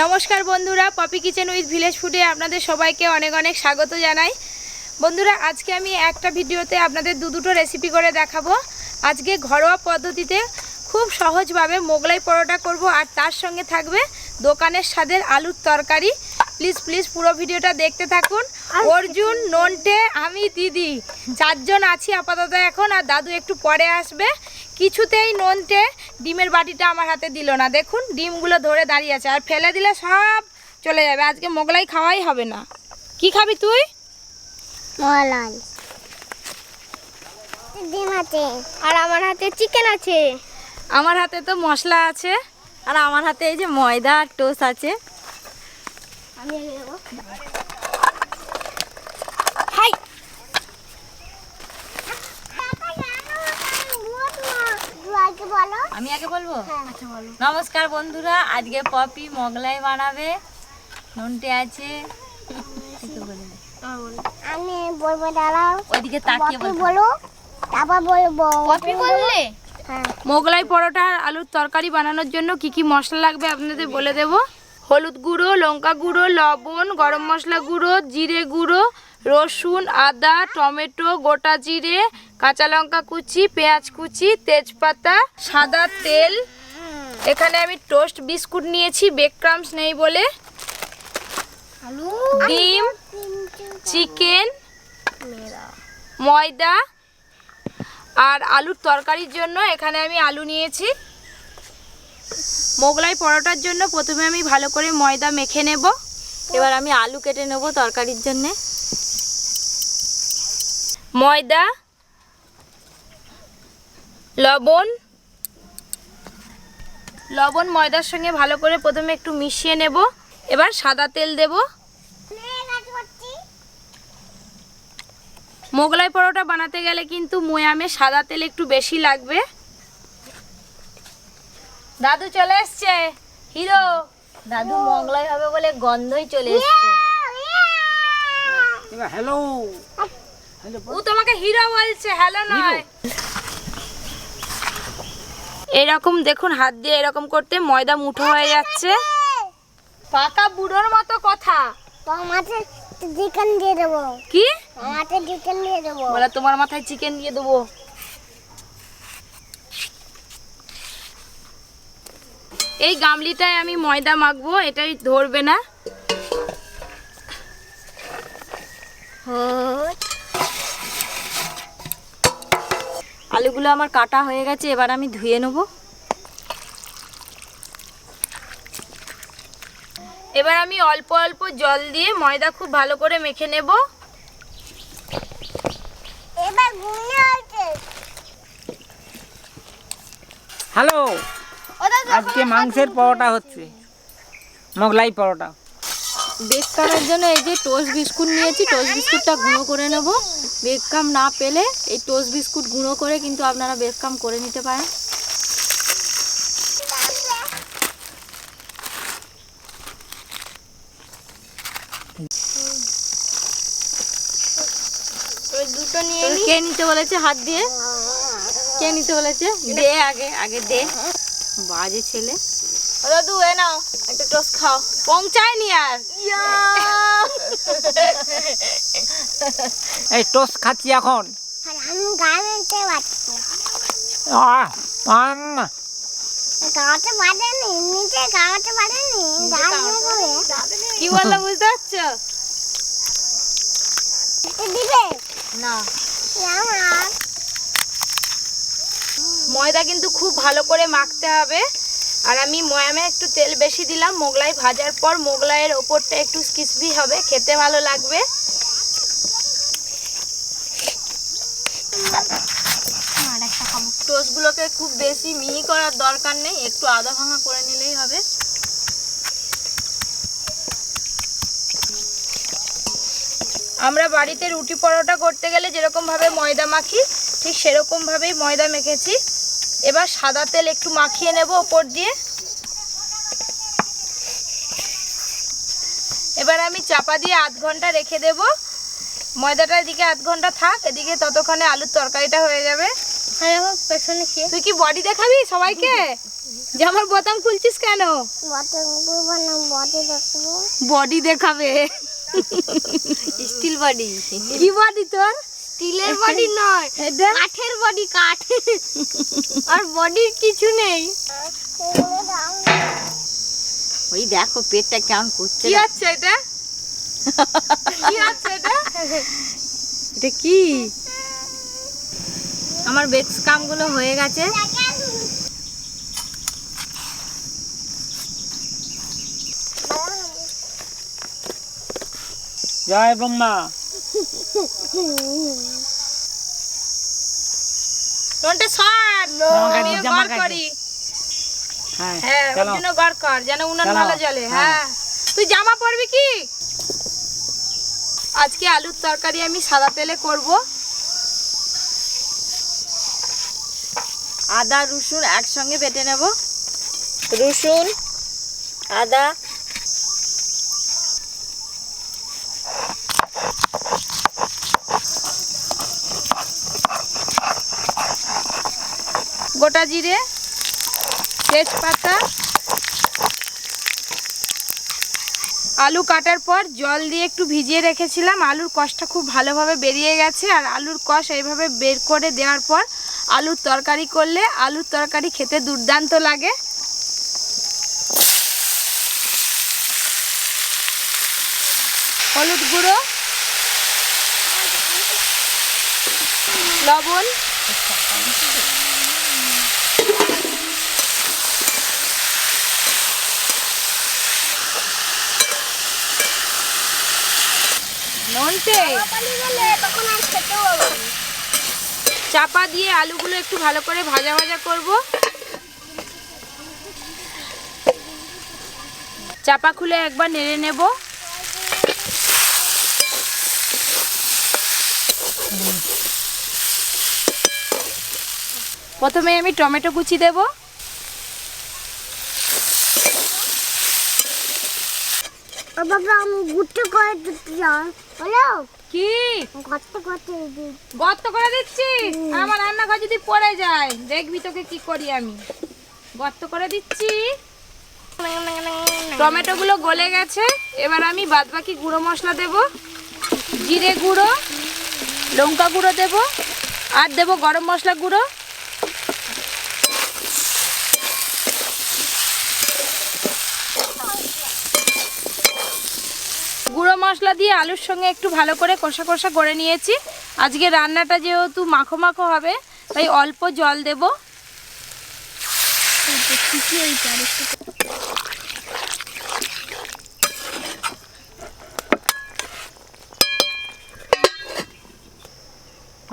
নমস্কার বন্ধুরা poppy kitchen with village ফুডে আপনাদের সবাইকে অনেক অনেক স্বাগত জানাই। বন্ধুরা, আজকে আমি একটা ভিডিওতে আপনাদের দু দুটো রেসিপি করে দেখাবো। আজকে ঘরোয়া পদ্ধতিতে খুব সহজভাবে মোগলাই পরোটা করব আর তার সঙ্গে থাকবে দোকানের স্বাদের আলুর তরকারি। প্লিজ প্লিজ পুরো ভিডিওটা দেখতে থাকুন। অর্জুন নন্টে আমি দিদি। চারজন আছি আপাতত এখন আর দাদু একটু পরে আসবে। কিছুতেই নন্টে ডিমের বাটিটা আমার হাতে দিল না। দেখুন ডিমগুলো ধরে দাঁড়িয়ে আছে। আর ফেলে দিলে সব চলে যাবে। আজকে মোগলাই খাওয়াই হবে না। কি খাবি তুই? ডিম আছে। আর আমার হাতে চিকেন আছে। আমার হাতে তো মশলা আছে। আর আমার হাতে এই যে ময়দা আর টোস আছে। আমি আগে দেবো হাই আমি আগে বলব। নমস্কার বন্ধুরা আজকে পপি মোগলাই বানাবে। নন্টে আছে। আমি বলব দাঁড়াও ওইদিকে তাকিয়ে বলো তারপর বলব। পপি বললে? হ্যাঁ। মোগলাই পরোটা আলুর তরকারি বানানোর জন্য কি কি মশলা লাগবে আপনাদের বলে দেব? হলুদ গুঁড়ো লঙ্কা গুঁড়ো লবণ গরম মশলা গুঁড়ো জিরে গুঁড়ো রসুন আদা টমেটো গোটা জিরে কাঁচা লঙ্কা কুচি পেঁয়াজ কুচি তেজপাতা সাদা তেল। এখানে আমি টোস্ট বিস্কুট নিয়েছি বেক ক্রামস নেই বলে। আলু ডিম চিকেন ময়দা আর আলুর তরকারির জন্য এখানে আমি আলু নিয়েছি। মোগলাই পরোটার জন্য প্রথমে আমি ভালো করে ময়দা মেখে নেব। এবার আমি আলু কেটে নেব তরকারির জন্যে। ময়দা, লবণ লবণ ময়দার সঙ্গে ভালো করে প্রথমে একটু মিশিয়ে নেব। এবার সাদা তেল দেব। মোগলাই পরোটা বানাতে গেলে কিন্তু ময়ামে সাদা তেল একটু বেশি লাগবে। দাদু চলে এসছে। হিরো। দাদু মোগলাই হবে বলে গন্ধই চলে এসছে। হ্যালো ও তোমাকে হিরো বলছে হ্যালো নয়। এরকম দেখুন হাত দিয়ে এরকম করতে ময়দা মুঠো হয়ে যাচ্ছে। পাকা বুড়োর মতো কথা। মাছে চিকেন দিয়ে দেবো। কি? মাছে চিকেন দিয়ে দেবো। বলে তোমার মাথায় চিকেন দিয়ে দেবো। এই গামলিটায় আমি ময়দা মাখবো এটাই ধরবে না। আলুগুলো আমার কাটা হয়ে গেছে এবার আমি ধুয়ে নেব। এবার আমি অল্প অল্প জল দিয়ে ময়দা খুব ভালো করে মেখে নেব। হ্যালো। আজকে মাংসের পরোটা হচ্ছে। মোগলাই পরোটা। বেককামের জন্য এই যে টোস্ট বিস্কুট নিয়েছি টোস্ট বিস্কুটটা গুঁড়ো করে নেব। বেককাম না পেলে এই টোস্ট বিস্কুট গুঁড়ো করে কিন্তু আপনারা বেককাম করে নিতে পারেন। দুটো নিয়ে কে নিতে বলেছে হাত দিয়ে? কে নিতে বলেছে? দে আগে আগে দে। বাজে ছেলে। দাদু এ নাও একটা টোস্ট খাও। পৌঁছায়নি আর। এই টোস্ট খাচ্ছি এখন। কি বলল বুঝতে পারছ? দিবে? না। আমার ময়দা কিন্তু খুব ভালো করে মাখতে হবে। আর আমি ময়ামে একটু তেল বেশি দিলাম, মোগলাই ভাজার পর মোগলাইয়ের ওপরটা একটু ক্রিসপি হবে, খেতে ভালো লাগবে। টোস্টগুলোকে খুব বেশি মিহি করার দরকার নেই, একটু আদা ভাঙা করে নিলেই হবে। আমরা বাড়িতে রুটি পরোটা করতে গেলে যেরকমভাবে ময়দা মাখি, ঠিক সেরকমভাবেই ময়দা মেখেছি। এবার সাদা তেল একটু মাখিয়ে নেব ওপর দিয়ে। এবার আমি চাপা দিয়ে আধ ঘণ্টা রেখে দেব। ময়দাটা এদিকে আধ ঘণ্টা থাক এদিকে ততক্ষণে আলুর তরকারিটা হয়ে যাবে। হ্যাঁ তুই কি বডি দেখাবি সবাইকে? যে আমার বোতাম খুলছিস কেন? বডি দেখাবে। Steel body. কি বডি তোর? স্টিলের বডি নয় এটা কাঠের বডি কাঠ। আর বডির কিছু নেই। ওই দেখো পেটটা কেমন করছে কি হচ্ছে এটা? কি হচ্ছে এটা? এটা কি? আমার বেক্স কামগুলো হয়ে গেছে। জয় ব্রহ্মা। সর। আমি গড় করি। হ্যাঁ হ্যাঁ ওর জন্য গড় কর যেন উনান ভালো জ্বলে। হ্যাঁ। হ্যাঁ। তুই জামা পরবি কি? আজকে আলুর তরকারি আমি সাদা তেলে করব। আদা রসুন একসঙ্গে বেটে নেব। রসুন আদা গোটা জিরে তেজপাতা, আলু কাটার পর জল দিয়ে একটু ভিজিয়ে রেখেছিলাম। আলুর কষটা খুব ভালোভাবে বেরিয়ে গেছে আর আলুর কষ এইভাবে বের করে দেওয়ার পর আলুর তরকারি করলে আলুর তরকারি খেতে দুর্দান্ত লাগে। হলুদ গুঁড়ো, লবণ নন্টে? তখন আর খেতেও হবে না। চাপা দিয়ে আলুগুলো একটু ভালো করে ভাজা ভাজা করব। চাপা খুলে একবার নেড়ে নেব। প্রথমে আমি টমেটো কুচি দেব। বাবা আমি গুট্টু করে যাই হলো? কি? গর্ত করতে গর্ত করে দিচ্ছি? আমার রান্নাঘর যদি পড়ে যায় দেখবি তোকে কি করি আমি। গর্ত করে দিচ্ছি। টমেটো গুলো গলে গেছে। এবার আমি বাদবাকি গুঁড়ো মশলা দেব জিরে গুঁড়ো লঙ্কা গুঁড়ো দেব আর দেব গরম মশলা গুঁড়ো। গুঁড়ো মশলা দিয়ে আলুর সঙ্গে একটু ভালো করে কষা কষা করে নিয়েছি। আজকে রান্নাটা যেহেতু মাখো মাখো হবে, তাই অল্প জল দেব।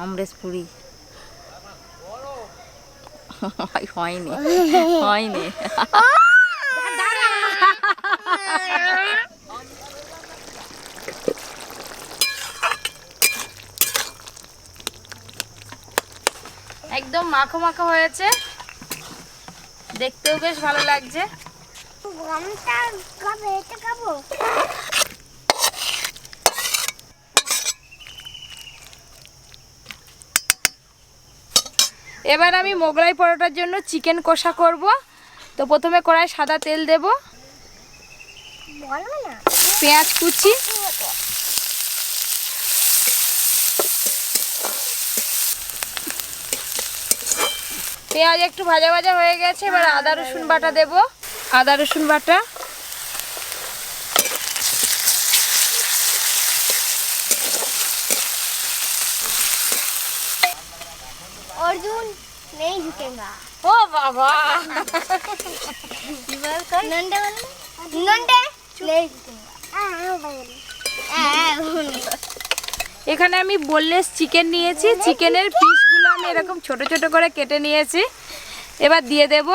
অমরেশ হয়নি হয়নি। একদম মাখো মাখো হয়েছে। দেখতেও বেশ ভালো লাগছে। এবার আমি মোগলাই পরোটার জন্য চিকেন কষা করব। তো প্রথমে কড়াই সাদা তেল দেব। না। পেঁয়াজ কুচি। পেঁয়াজ একটু ভাজা ভাজা হয়ে গেছে এবার আদা রসুন বাটা দেব আদা রসুন বাটা অর্জুন নেই ঝুকেগা ও বাবা নন্ডে নন্ডে নেই ঝুকেগা আ বাবা এখানে আমি বোনলেস চিকেন নিয়েছি। চিকেনের পিসগুলো আমি এরকম ছোট ছোট করে কেটে নিয়েছি। এবার দিয়ে দেব।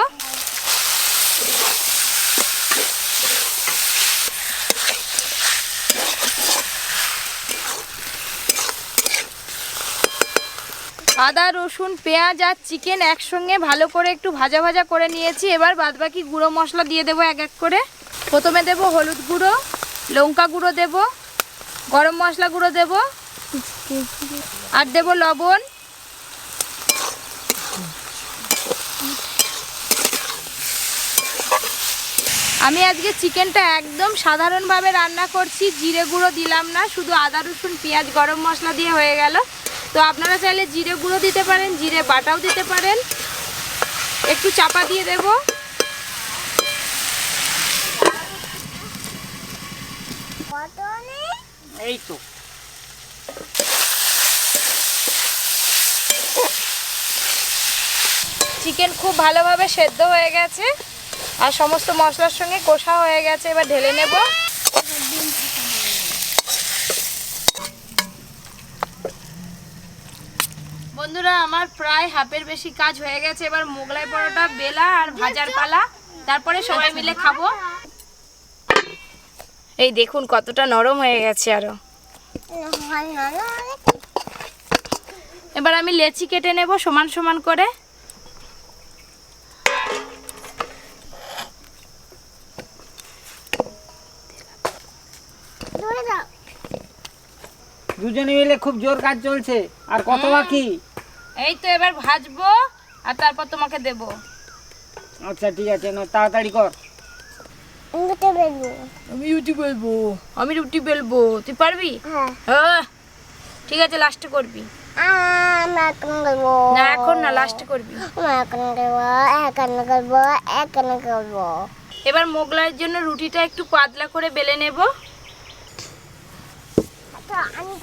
আদা, রসুন, পেঁয়াজ আর চিকেন একসঙ্গে ভালো করে একটু ভাজা ভাজা করে নিয়েছি। এবার বাদবাকি গুঁড়ো মশলা দিয়ে দেবো এক এক করে। প্রথমে দেব হলুদ গুঁড়ো, লঙ্কা গুঁড়ো দেব, গরম মশলা গুঁড়ো দেব। আর দেব লবণ। আমি আজকে চিকেনটা একদম সাধারণভাবে রান্না করছি জিরে গুঁড়ো দিলাম না শুধু আদা রসুন পেঁয়াজ গরম মশলা দিয়ে হয়ে গেল। তো আপনারা চাইলে জিরে গুঁড়ো দিতে পারেন জিরে বাটাও দিতে পারেন। একটু চাপা দিয়ে দেব। এই তো। চিকেন খুব ভালোভাবে সেদ্ধ হয়ে গেছে। আর সমস্ত মশলার সঙ্গে কষা হয়ে গেছে, এবার ঢেলে নেব। বন্ধুরা, আমার প্রায় হাফের বেশি কাজ হয়ে গেছে। এবার মোগলাই পরোটা, বেলা আর ভাজার পালা। তারপরে সবাই মিলে খাব। এই দেখুন, কতটা নরম হয়ে গেছে আরও। এবার আমি লেচি কেটে নেব সমান সমান করে ধরে দাও দুজনে মিলে খুব জোর কাজ চলছে। আর কত বাকি? এই তো এবার ভাজবো আর তারপর তোমাকে দেব। আচ্ছা ঠিক আছে না তাড়াতাড়ি কর। আমি রুটি বেলবো আমি রুটি বেলবো। তুই পারবি? হ্যাঁ। হ্যাঁ। ঠিক আছে লাস্টে করবি। না এখন না লাস্টে করবি। এবার মোগলাইয়ের জন্য রুটিটা একটু পাতলা করে বেলে নেব। আমি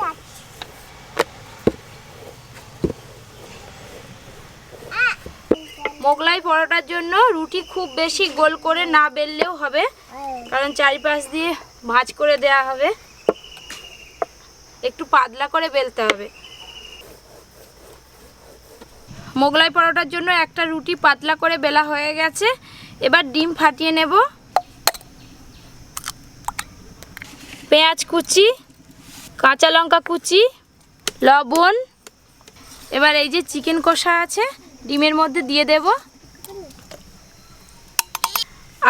যাচ্ছি মোগলাই পরোটার জন্য রুটি খুব বেশি গোল করে না বেললেও হবে কারণ চারিপাশ দিয়ে ভাঁজ করে দেয়া হবে। একটু পাতলা করে বেলতে হবে। মোগলাই পরোটার জন্য একটা রুটি পাতলা করে বেলা হয়ে গেছে এবার ডিম ফাটিয়ে নেব। পেঁয়াজ কুচি, কাঁচা লঙ্কা কুচি, লবণ। এবার এই যে চিকেন কষা আছে, ডিমের মধ্যে দিয়ে দেব।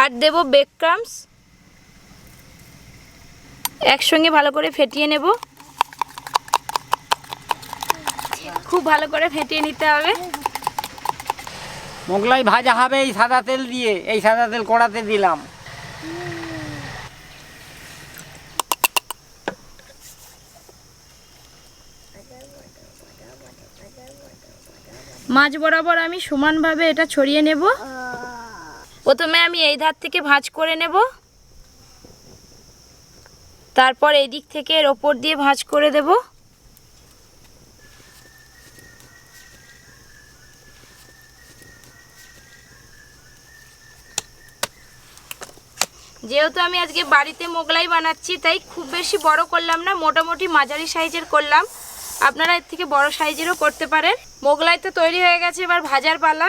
আর দেব বেক ক্রামস একসঙ্গে ভালো করে ফেটিয়ে নেব। খুব ভালো করে ফেটিয়ে নিতে হবে। মোগলাই ভাজা হবে এই সাদা তেল দিয়ে, এই সাদা তেল কড়াতে দিলাম। মাছ বরাবর আমি সমানভাবে এটা ছড়িয়ে নেব। প্রথমে আমি এই ধার থেকে ভাঁজ করে নেব। তারপর এই দিক থেকে এর ওপর দিয়ে ভাঁজ করে দেব। যেহেতু আমি আজকে বাড়িতে মোগলাই বানাচ্ছি, তাই খুব বেশি বড় করলাম না, মোটামুটি মাঝারি সাইজের করলাম। আপনারা এর থেকে বড় সাইজেরও করতে পারেন। মোগলাই তো তৈরি হয়ে গেছে এবার ভাজার পালা।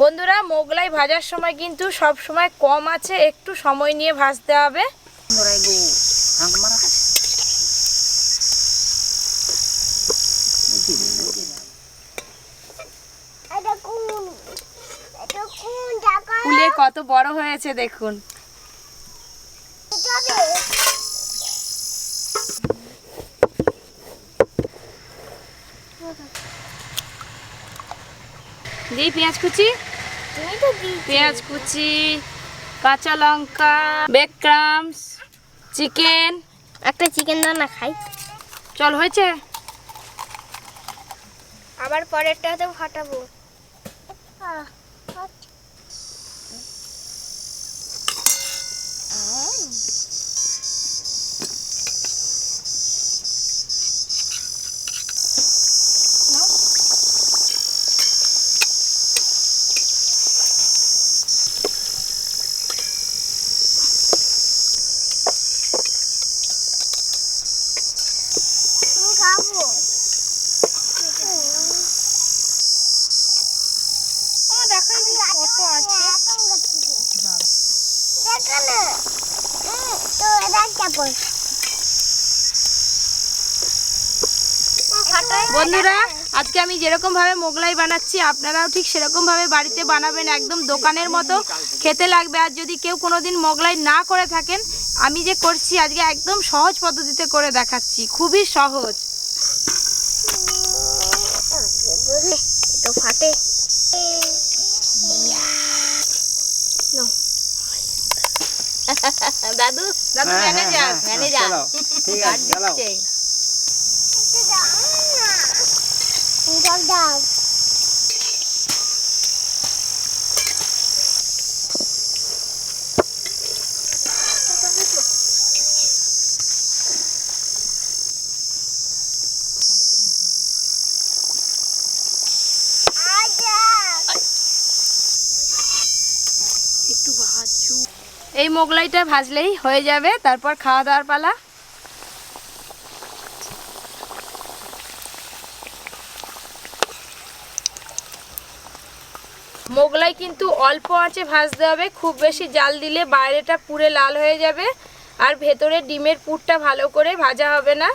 বন্ধুরা মোগলাই ভাজার সময় কিন্তু সব সময় কম আছে একটু সময় নিয়ে ভাজতে হবে। কত বড় হয়েছে দেখুন। দিই পেঁয়াজ কুচি? পেঁয়াজ কুচি কাঁচা লঙ্কা বেক্রামস চিকেন একটা চিকেন দাও না খাই। চল হয়েছে? আবার পরেরটাতে ফাটাবো। খাব বন্ধুরা, আজকে আমি যেরকম ভাবে মোগলাই বানাচ্ছি, আপনারাও ঠিক সেরকম ভাবে বাড়িতে বানাবেন একদম দোকানের মতো। খেতে লাগবে, আর যদি কেউ কোনোদিন মোগলাই না করে থাকেন, আমি যে করছি, আজকে একদম সহজ পদ্ধতিতে করে দেখাচ্ছি। খুবই সহজ। ফাটে। দাদু দাদু হ্যাঁ, হ্যাঁ, ম্যানেজার হ্যাঁ, ম্যানেজার। চলো, ঠিক আছে দাও দাও এই মোগলাইটা ভাজলেই হয়ে যাবে, তারপর খাওয়া দাওয়ার পালা। মোগলাই কিন্তু অল্প আঁচে ভাজতে হবে, খুব বেশি জাল দিলে বাইরেটা পুরে লাল হয়ে যাবে, আর ভেতরে ডিমের পুরটা ভালো করে ভাজা হবে না।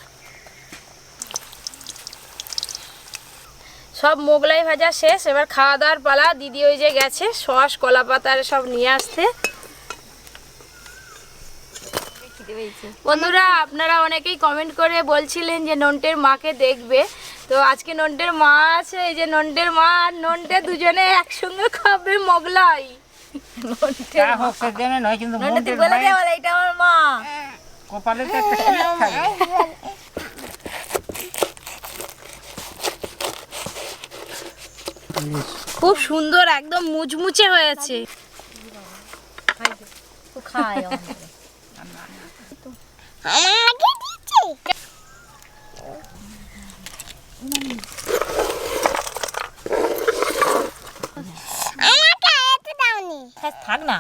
সব মোগলাই ভাজা শেষ, এবার খাওয়া দাওয়ার পালা, দিদি ওই যে গেছে সস কলা পাতার সব নিয়ে আসতে খিদে পেয়েছে বন্ধুরা আপনারা অনেকেই কমেন্ট করে বলছিলেন যে নন্টের মাকে দেখবে। তো আজকে নন্টের মা আছে এই যে নন্টের মা আর নন্টে দুজনে একসঙ্গে খাবে মোগলাই। থাকে। খুব সুন্দর একদম মুচমুচে হয়েছে। খায় আমাকে দিচ্ছে আমাকে এত দাওনি থাক না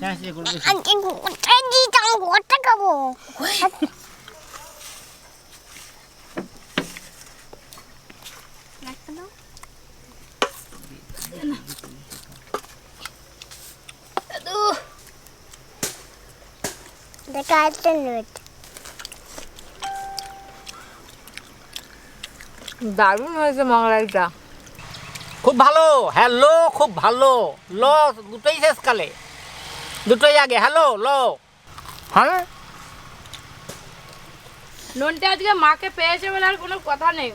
হ্যাঁ, সে করবে। আজকে গোটা দিতে আমি গোটা খাব দেখা যাচ্ছে নেট দারুণ হয়েছে মোগলাইটা খুব ভালো হ্যালো খুব ভালো। ল দুটোই শেষকালে দুটোই আগে হ্যালো ল। হ্যাঁ? নন্টে আজকে মাকে পেয়েছে বলে আর কোনো কথা নেই।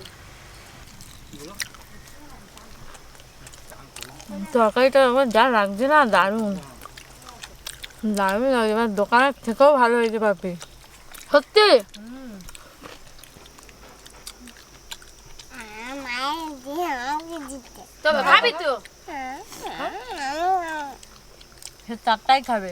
তরকারিটা এবার যা লাগছে না দারুণ। দারুণ না এবার দোকানের থেকেও ভালো হয়েছে পাপি সত্যি? তবে খাবি তো। সে চারটাই খাবে।